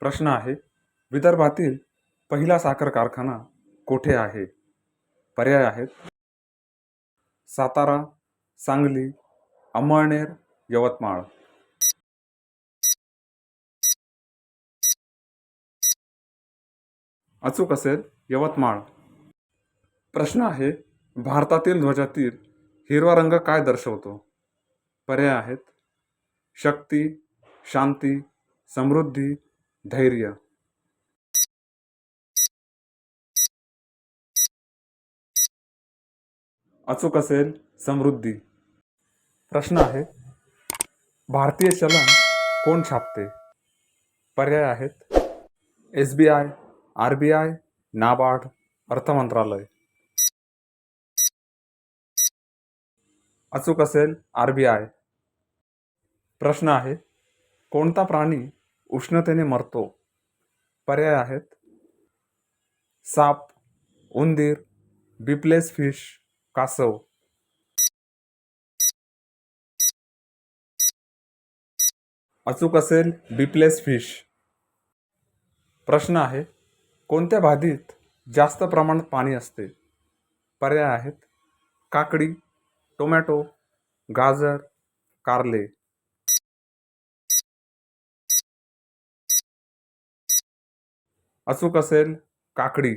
प्रश्न आहे विदर्भातील पहिला साखर कारखाना कोठे आहे? पर्याय आहेत. सातारा सांगली अमळनेर यवतमाळ. अचूक असेल यवतमाळ. प्रश्न आहे भारतातील ध्वजातील हिरवा रंग काय दर्शवतो? पर्याय आहेत. शक्ती शांती समृद्धी धैर्य. अचूक असेल समृद्धी. प्रश्न आहे भारतीय चलन कोण छापते? पर्याय आहेत S B I R B I NABARD अर्थ मंत्रालय अचूक असेल आर बी आय. प्रश्न आहे कोणता प्राणी उष्णतेने मरतो. पर्याय आहेत. साप उंदीर बिपलेस फिश कासव. अचूक असेल बिपलेस फिश. प्रश्न आहे कोणत्या भाजीत जास्त प्रमाणात पाणी असते? पर्याय आहेत काकडी टोमॅटो गाजर कारले. अचूक असेल काकडी.